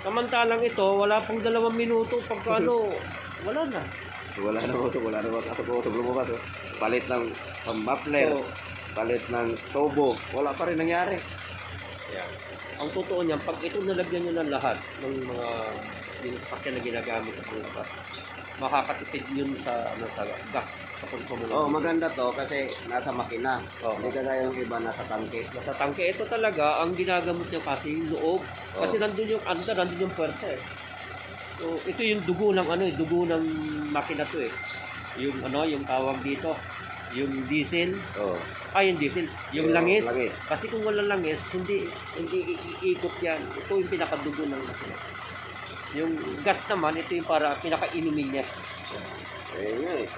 Samantalang ito, wala pang dalawang minuto pagka ano, wala na. So, wala na uso, wala na kasi ko uso lumabas. Oh. Palit ng pang-muffler, Oo. palit ng turbo, wala pa rin nangyari. Yan. Ang totoo niyan, pag ito nalagyan nyo ng lahat ng mga yung sasakyan na ginagamit sa panglabas, makakatipid yun sa ano sa gas sa konsumo ng Oh, maganda to kasi nasa makina. Oo. Hindi kagaya yung iba nasa tangke. Sa tangke, ito talaga, ang ginagamit niya kasi yung loob. Kasi Oo. nandun yung, ano, nandun yung pwersa eh. So, ito yung dugo ng ano eh, dugo ng makina to eh. Yung ano, yung tawag dito, yung diesel, Oh. ay yung diesel, yung Yung langis. langis. Kasi kung wala langis, hindi hindi iikot yan. Ito yung pinakadugo ng makina. Yung gas naman, ito yung para pinakainumin niya. Eh, nga eh.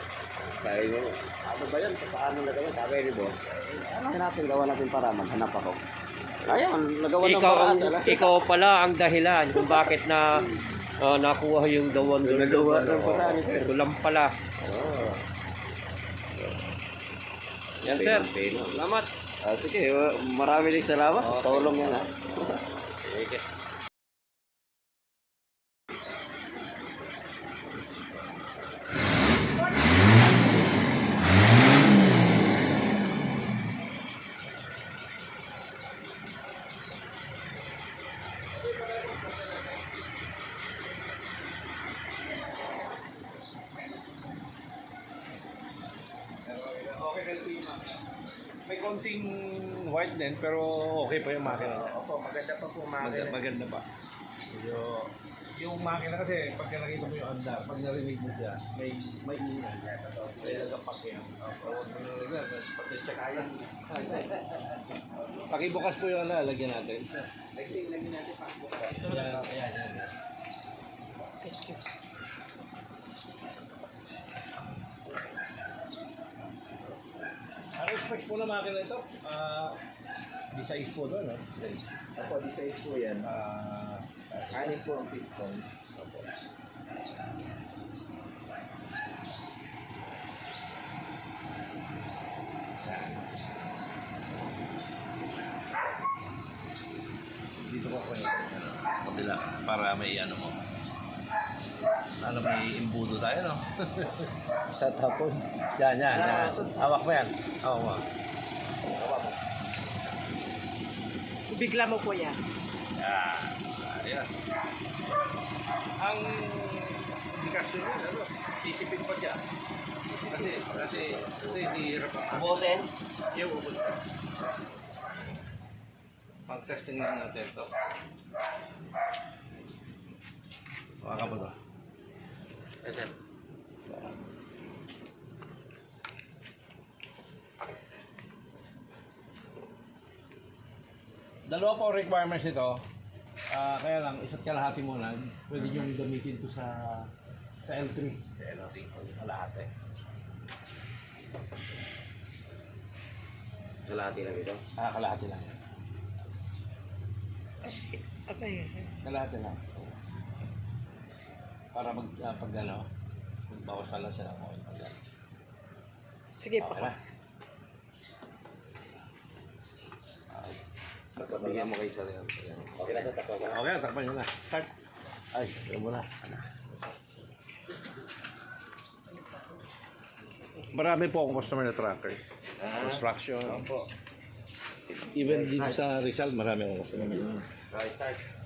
Sabi niya, ano ba yan? Paano na gawin? Sabi ni boss, ano natin, gawa natin para maghanap ako. Ayun, nagawa ng Ikaw, paraan. ang, ikaw pala ang dahilan kung bakit na ah, nakuha yung dawan Yung nagawa ng paraan ni sir. Ito lang pala. Oh. Yan sir. Salamat. Ah, sige, uh, marami din salamat. Okay. Tulong yan ha. Sige. Okay ka yung May konting white din, pero okay pa yung makina niya. Opo, maganda pa po Maganda, makina. maganda pa. Medyo, yung makina kasi, pag nakita mo yung andar, pag narinig mo siya, may may ingay. May nagapak yan. So, huwag mo narinig na, pag tsakayan. Pakibukas po yung ano, lagyan natin. Lagyan natin pa po. Yan, yan, yan. Ano specs po na makina ito? Ah, di size po doon, no? Size. Opo, po yan. Ah, Anim po ang piston. Opo. dito ko kayo. Kabila, para may ano mo. Sana may imbudo tayo, no? Tatapon. Yan, yan, yan. Hawak mo yan. Hawak mo. Bigla mo po yan. Yan. Ayos. Ang indikasyon yun, ano? Itipid pa siya. Kasi, kasi, kasi hindi hirap ang Bosen? Yung ubos pa. Pag-testing lang natin ito. Baka ka ba ito? Sir. Dalawa po ang requirements nito. Ah, kaya lang, isa't kalahati muna. Pwede nyo gamitin ito sa sa L3. Sa L3. Kalahati. Kalahati lang ito. Ah, kalahati lang. Ano yun? Kalahati lang. Para mag, ah, pag ano, magbawas na lang siya ng oil. Pag, ano. Sige Okay pa. na. Bigyan mo kay sir yan. Okay na, tatakpan ko na. Okay, takpan nyo na. Start. Ay, yun muna. Marami po akong customer na truckers. Construction. Opo. Even dito sa Rizal, marami akong customer. Okay, start.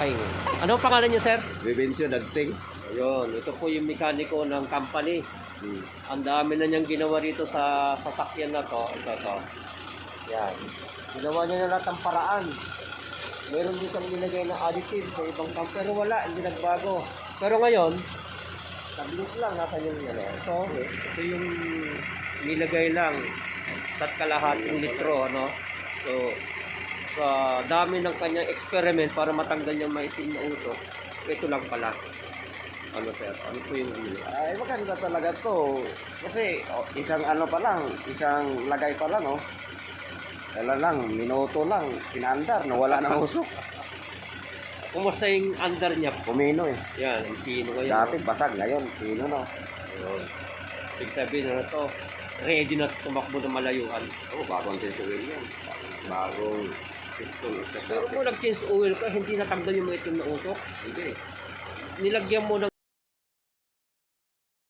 Okay. Ano ang pangalan niyo, sir? Bibensyo, dagting. Ayun, ito po yung mekaniko ng company. Hmm. Ang dami na niyang ginawa rito sa sasakyan na to. Ito, ito. Yan. Ginawa niya na lahat ng paraan. Meron din siyang nilagay na additive sa ibang camp, pero wala, hindi nagbago. Pero ngayon, sabihin lang, nasa yung ano. Ito, ito yung nilagay lang sa kalahating litro, ano. So, sa dami ng kanyang experiment para matanggal yung maitim na usok, ito lang pala. Ano sir? Ano po yung Ay, maganda talaga to. Kasi oh, isang ano pa lang, isang lagay pa lang, oh. Kailan lang, minuto lang, pinandar, nawala ng usok. Kumusta yung under niya? Kumino eh. Yan, ang pino ngayon. Dati basag, ngayon, pino no. Ayun. Ibig sabihin na to, ready na tumakbo ng malayuan. Oo, bagong tinsuwin yan. Bagong pistol. Pero kung nag-change oil ka, hindi natanggal yung mga itim na usok. Hindi. Nilagyan mo ng